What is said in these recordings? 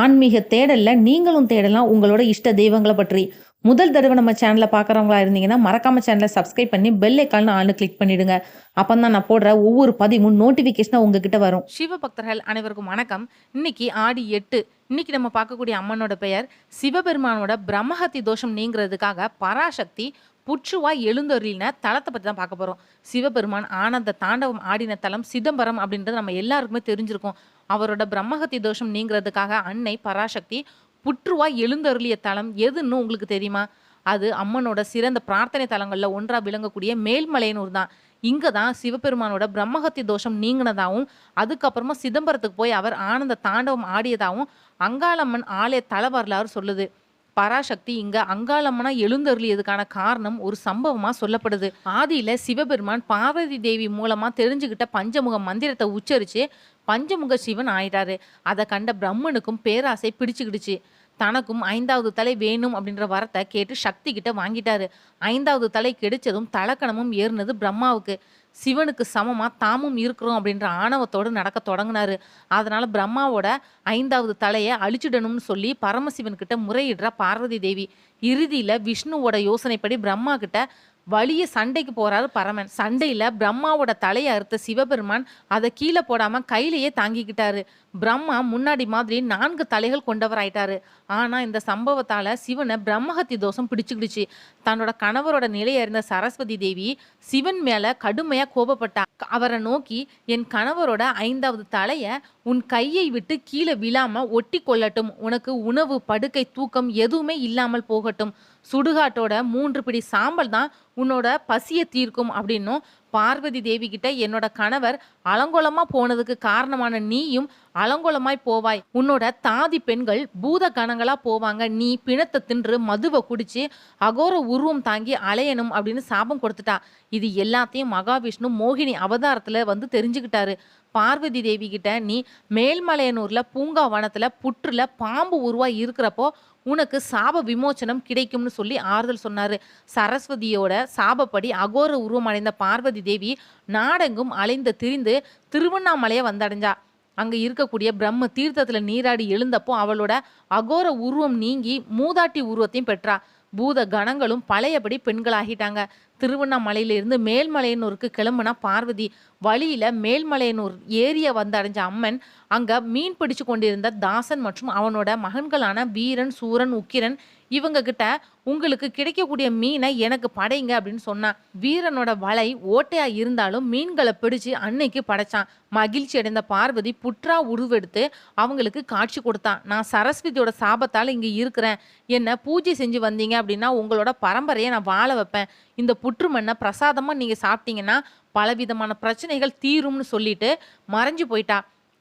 ஆன்மீக தேடல்ல நீங்களும் தேடலாம். உங்களோட இஷ்ட தெய்வங்களை பற்றி. முதல் தடவை நம்ம சேனலை பார்க்குறவங்களா இருந்தீங்கன்னா மறக்காம சேனலை சப்ஸ்கிரைப் பண்ணி பெல் ஐக்கால்னு ஆளு கிளிக் பண்ணிடுங்க. அப்போ தான் நான் போடுற ஒவ்வொரு பதிவும் நோட்டிஃபிகேஷனாக உங்ககிட்ட வரும். சிவபக்தர்கள் அனைவருக்கும் வணக்கம். இன்னைக்கு ஆடி எட்டு. இன்னைக்கு நம்ம பார்க்கக்கூடிய அம்மனோட பெயர் சிவபெருமானோட பிரம்மஹத்தி தோஷம் நீங்கிறதுக்காக பராசக்தி புற்றுவாய் எழுந்தொருளின தளத்தை பற்றி தான் பார்க்க போகிறோம் சிவபெருமான் ஆனந்த தாண்டவம் ஆடின தலம் சிதம்பரம் அப்படின்றது நம்ம எல்லாருக்குமே தெரிஞ்சிருக்கோம். அவரோட பிரம்மஹத்தி தோஷம் நீங்கிறதுக்காக அன்னை பராசக்தி புற்றுவாய் எழுந்தருளிய தலம் எதுன்னு உங்களுக்கு தெரியுமா? அது அம்மனோட சிறந்த பிரார்த்தனை தலங்களில் ஒன்றாக விளங்கக்கூடிய மேல்மலையனூர் தான். இங்கே தான் சிவபெருமானோட பிரம்மஹத்தி தோஷம் நீங்கினதாகவும் அதுக்கப்புறமா சிதம்பரத்துக்கு போய் அவர் ஆனந்த தாண்டவம் ஆடியதாகவும் அங்காளம்மன் ஆலய தல வரலாறு சொல்லுது. பராசக்தி இங்க அங்காளம்மனா எழுந்தருளியதுக்கான காரணம் ஒரு சம்பவமா சொல்லப்படுது. ஆதியில சிவபெருமான் பார்வதி தேவி மூலமா தெரிஞ்சுக்கிட்ட பஞ்சமுக மந்திரத்தை உச்சரிச்சு பஞ்சமுக சிவன் ஆயிட்டாரு. அதை கண்ட பிரம்மனுக்கும் பேராசை பிடிச்சுக்கிடுச்சு. தனக்கும் ஐந்தாவது தலை வேணும் அப்படின்ற வரத்தை கேட்டு சக்தி கிட்ட வாங்கிட்டாரு. ஐந்தாவது தலை கிடைச்சதும் தலக்கணமும் ஏறினது பிரம்மாவுக்கு. சிவனுக்கு சமமா தாமும் இருக்கிறோம் அப்படின்ற ஆணவத்தோடு நடக்க தொடங்கினாரு. அதனால பிரம்மாவோட ஐந்தாவது தலையை அழிச்சிடணும்னு சொல்லி பரமசிவன் கிட்ட முறையிடுற பார்வதி தேவி. இறுதியில விஷ்ணுவோட யோசனைப்படி பிரம்மா கிட்ட வலிய சண்டைக்கு போறாரு பரமன். சண்டையில பிரம்மாவோட தலையை அறுத்த சிவபெருமான் அதை கீழே போடாம கையிலேயே தாங்கிக்கிட்டாரு. பிரம்மா முன்னாடி மாதிரி நான்கு தலைகள் கொண்டவர் ஆயிட்டாரு ஆனா இந்த சம்பவத்தால சிவனை பிரம்மஹத்தி தோஷம் பிடிச்சுக்கிடுச்சு. தன்னோட கணவரோட நிலையை அறிந்த சரஸ்வதி தேவி சிவன் மேல கடுமையா கோபப்பட்டா. அவரை நோக்கி என் கணவரோட ஐந்தாவது தலைய உன் கையை விட்டு கீழே விழாம ஒட்டி கொள்ளட்டும். உனக்கு உணவு படுக்கை தூக்கம் எதுவுமே இல்லாமல் போகட்டும். சுடுகாட்டோட மூன்று பிடி சாம்பல் தான் உன்னோட பசியை தீர்க்கும் அப்படின்னும் பார்வதி தேவி கிட்ட என்னோட கணவர் அலங்கோலமா போனதுக்கு காரணமான நீயும் அலங்கோலமாய் போவாய். உன்னோட தாதி பெண்கள் பூத கணங்களா போவாங்க. நீ பிணத்தை தின்று மதுவை குடிச்சு அகோர உருவம் தாங்கி அலையணும் அப்படின்னு சாபம் கொடுத்துட்டா. இது எல்லாத்தையும் மகாவிஷ்ணு மோகினி அவதாரத்துல வந்து தெரிஞ்சுக்கிட்டாரு. பார்வதி தேவி கிட்ட நீ மேல்மலையனூர்ல பூங்கா வனத்துல புற்றுல பாம்பு உருவாய் இருக்கிறப்போ உனக்கு சாப விமோச்சனம் கிடைக்கும்னு சொல்லி ஆறுதல் சொன்னார். சரஸ்வதியோட சாபப்படி அகோர உருவம் அடைந்த பார்வதி தேவி நாடெங்கும் அலைந்து திரிந்து திருவண்ணாமலையை வந்தடைஞ்சா. அங்கே இருக்கக்கூடிய பிரம்ம தீர்த்தத்தில் நீராடி எழுந்தப்போ அவளோட அகோர உருவம் நீங்கி மூதாட்டி உருவத்தையும் பெற்றா. பூத கணங்களும் பழையபடி பெண்களாகிட்டாங்க. திருவண்ணாமலையிலிருந்து மேல்மலையனூருக்கு கிளம்புனா பார்வதி. வழியில் மேல்மலையனூர் ஏரியை வந்து அடைஞ்ச அம்மன் அங்கே மீன் பிடிச்சு கொண்டிருந்த தாசன் மற்றும் அவனோட மகன்களான வீரன் சூரன் உக்கிரன் இவங்க கிட்ட உங்களுக்கு கிடைக்கக்கூடிய மீனை எனக்கு படைங்க அப்படின்னு சொன்னான். வீரனோட வலை ஓட்டையா இருந்தாலும் மீன்களை பிடிச்சு அன்னைக்கு படைச்சான். மகிழ்ச்சி அடைந்த பார்வதி புற்றா உருவெடுத்து அவங்களுக்கு காட்சி கொடுத்தான். நான் சரஸ்வதியோட சாபத்தால் இங்கே இருக்கிறேன். என்ன பூஜை செஞ்சு வந்தீங்க அப்படின்னா உங்களோட பரம்பரையை நான் வாழ வைப்பேன். இந்த புற்று மண்ணை பிரசாதமாக நீங்கள் சாப்பிட்டீங்கன்னா பலவிதமான பிரச்சனைகள் தீரும்னு சொல்லிட்டு மறைஞ்சு போயிட்டா.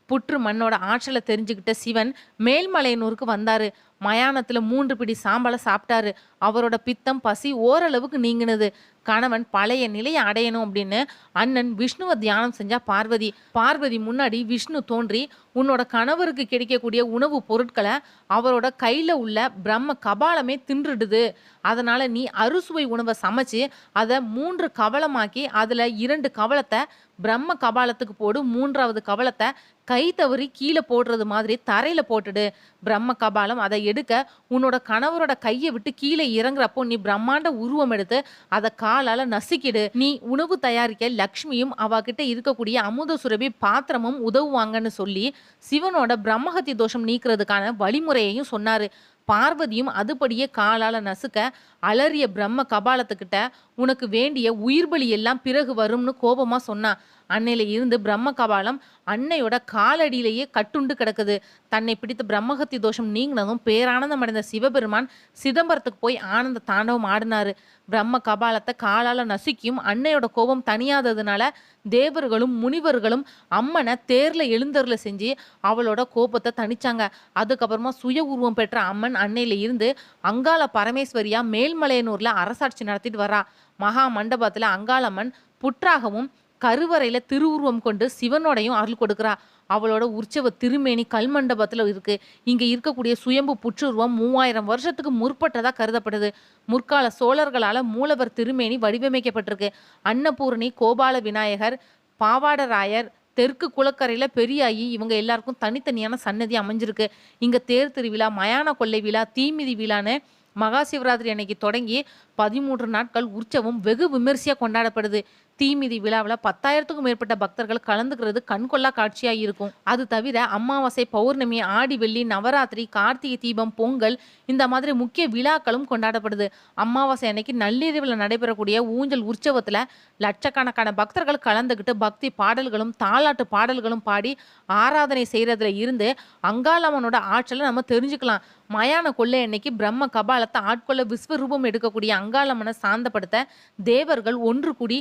புற்று மண்ணோட ஆற்றலை தெரிஞ்சுக்கிட்ட சிவன் மேல்மலையனூருக்கு வந்தாரு. மயானத்துல மூன்று பிடி சாம்பலை சாப்பிட்டாரு. அவரோட பித்தம் பசி ஓரளவுக்கு நீங்கினது. கணவன் பழைய நிலையை அடையணும் அப்படின்னு அண்ணன் விஷ்ணுவை தியானம் செஞ்சா பார்வதி. பார்வதி முன்னாடி விஷ்ணு தோன்றி உன்னோட கணவருக்கு கிடைக்கக்கூடிய உணவு பொருட்களை அவரோட கையில் உள்ள பிரம்ம கபாலமே தின்றுடுது. அதனால் நீ அறுசுவை உணவை சமைச்சு அதை மூன்று கவலமாக்கி அதில் இரண்டு கவலத்தை பிரம்ம கபாலத்துக்கு போடு மூன்றாவது கவலத்தை கை தவறி கீழே போடுறது மாதிரி தரையில் போட்டுடு. பிரம்ம கபாலம் அதை எடுக்க உன்னோட கணவரோட கையை விட்டு கீழே இறங்குறப்போ நீ பிரம்மாண்ட உருவம் எடுத்து அதை காலால் நசுக்கிடு. நீ உணவு தயாரிக்க லக்ஷ்மியும் அவகிட்ட இருக்கக்கூடிய அமுத சுரபி பாத்திரமும் உதவுவாங்கன்னு சொல்லி சிவனோட பிரம்மஹத்தி தோஷம் நீக்கிறதுக்கான வழிமுறையையும் சொன்னாரு. பார்வதியும் அதுபடியே காலால நசுக்க அலறிய பிரம்ம கபாலத்துக்கிட்ட உனக்கு வேண்டிய உயிர் பலி எல்லாம் பிறகு வரும்னு கோபமா சொன்னா. அன்னையில இருந்து பிரம்ம கபாலம் அன்னையோட காலடியிலேயே கட்டுண்டு கிடக்குது. தன்னை பிடித்த பிரம்மஹத்தி தோஷம் நீங்கினதும் பேரானந்தம் அடைந்த சிவபெருமான் சிதம்பரத்துக்கு போய் ஆனந்த தாண்டவம் ஆடினாரு. பிரம்ம கபாலத்தை காலால நசுக்கியும் அன்னையோட கோபம் தணியாததுனால தேவர்களும் முனிவர்களும் அம்மனை தேர்ல எழுந்தருள செஞ்சு அவளோட கோபத்தை தணிச்சாங்க. அதுக்கப்புறமா சுய உருவம் பெற்ற அம்மன் அன்னையில இருந்து அங்காள பரமேஸ்வரியா மேல்மலையனூர்ல அரசாட்சி நடத்திட்டு வரா. மகா மண்டபத்துல அங்காளம்மன் புற்றாகவும் கருவறையில் திருவுருவம் கொண்டு சிவனோடையும் அருள் கொடுக்குறா. அவளோட உற்சவ திருமேனி கல்மண்டபத்தில் இருக்கு. இங்கே இருக்கக்கூடிய சுயம்பு புற்றுருவம் மூவாயிரம் வருஷத்துக்கு முற்பட்டதாக கருதப்படுது. முற்கால சோழர்களால் மூலவர் திருமேனி வடிவமைக்கப்பட்டிருக்கு. அன்னபூரணி கோபால விநாயகர் பாவாடராயர் தெற்கு குளக்கரையில பெரியாயி இவங்க எல்லாருக்கும் தனித்தனியான சன்னதி அமைஞ்சிருக்கு. இங்கே தேர் திருவிழா மயான கொள்ளை விழா தீமிதி விழான்னு மகா சிவராத்திரி அன்னைக்கு தொடங்கி பதிமூன்று நாட்கள் உற்சவம் வெகு விமர்சையாக கொண்டாடப்படுது. தீமிதி விழாவில் பத்தாயிரத்துக்கும் மேற்பட்ட பக்தர்கள் கலந்துக்கிறது கண்கொள்ளா காட்சியாக இருக்கும். அது தவிர அமாவாசை பௌர்ணமி ஆடி வெள்ளி நவராத்திரி கார்த்திகை தீபம் பொங்கல் இந்த மாதிரி முக்கிய விழாக்களும் கொண்டாடப்படுது. அமாவாசை அன்னைக்கு நள்ளிரவில் நடைபெறக்கூடிய ஊஞ்சல் உற்சவத்தில் லட்சக்கணக்கான பக்தர்கள் கலந்துக்கிட்டு பக்தி பாடல்களும் தாலாட்டு பாடல்களும் பாடி ஆராதனை செய்கிறதுல இருந்து அங்காளம்மனோட ஆற்றலை நம்ம தெரிஞ்சுக்கலாம். மயான கொள்ளை அன்னைக்கு பிரம்ம கபாலத்தை ஆட்கொள்ள விஸ்வரூபம் எடுக்கக்கூடிய அங்காளம்மனை சாந்தப்படுத்த தேவர்கள் ஒன்று கூடி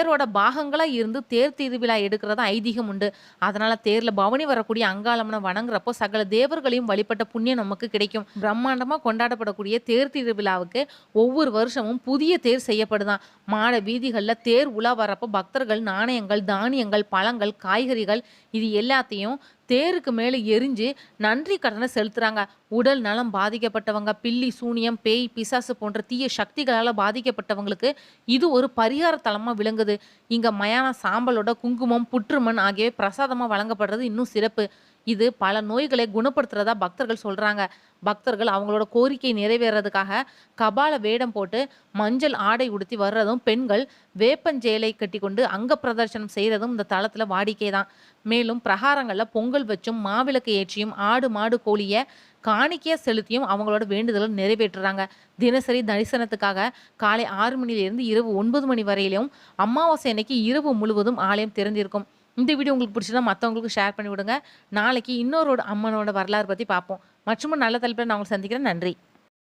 தேரோட பாகங்களாக இருந்து தேர் திருவிழா எடுக்கிறதா ஐதீகம் உண்டு. அதனால தேர்ல பவனி வரக்கூடிய அங்காளம்மனை வணங்குறப்போ சகல தேவர்களையும் வழிபட்ட புண்ணியம் நமக்கு கிடைக்கும். பிரம்மாண்டமாக கொண்டாடப்படக்கூடிய தேர் திருவிழாவுக்கு ஒவ்வொரு வருஷமும் புதிய தேர் செய்யப்படுதான் மாட வீதிகளில் தேர் உலா வரப்போ பக்தர்கள் நாணயங்கள் தானியங்கள் பழங்கள் காய்கறிகள் இது எல்லாத்தையும் தேருக்கு மேலே எரிஞ்சு நன்றி கடனை செலுத்துறாங்க. உடல் நலம் பாதிக்கப்பட்டவங்க பில்லி சூனியம் பேய் பிசாசு போன்ற தீய சக்திகளால் பாதிக்கப்பட்டவங்களுக்கு இது ஒரு பரிகார தலமாக விளங்குது. இங்கே மயான சாம்பலோட குங்குமம் புற்றுமண் ஆகியவை பிரசாதமாக வழங்கப்படுறது இன்னும் சிறப்பு. இது பல நோய்களை குணப்படுத்துறதா பக்தர்கள் சொல்றாங்க. பக்தர்கள் அவங்களோட கோரிக்கை நிறைவேறதுக்காக கபால வேடம் போட்டு மஞ்சள் ஆடை உடுத்தி வர்றதும் பெண்கள் வேப்பஞ்சேலை கட்டி கொண்டு அங்க பிரதர்சனம் செய்யறதும் இந்த தளத்துல வாடிக்கை தான் மேலும் பிரகாரங்களில் பொங்கல் வச்சும் மாவிளக்கு ஏற்றியும் ஆடு மாடு கோழிய காணிக்கையா செலுத்தியும் அவங்களோட வேண்டுதலை நிறைவேற்றுறாங்க. தினசரி தரிசனத்துக்காக காலை ஆறு மணியிலிருந்து இரவு ஒன்பது மணி வரையிலும் அமாவாசை அன்னைக்கு இரவு முழுவதும் ஆலயம் திறந்திருக்கும். இந்த வீடியோ உங்களுக்கு பிடிச்சதா மற்றவங்களுக்கு ஷேர் பண்ணி விடுங்க நாளைக்கு இன்னொரு அம்மனோட வரலாறு பற்றி பார்ப்போம். மற்றும் நல்ல தலைப்பில் நான் உங்களை சந்திக்கிறேன். நன்றி.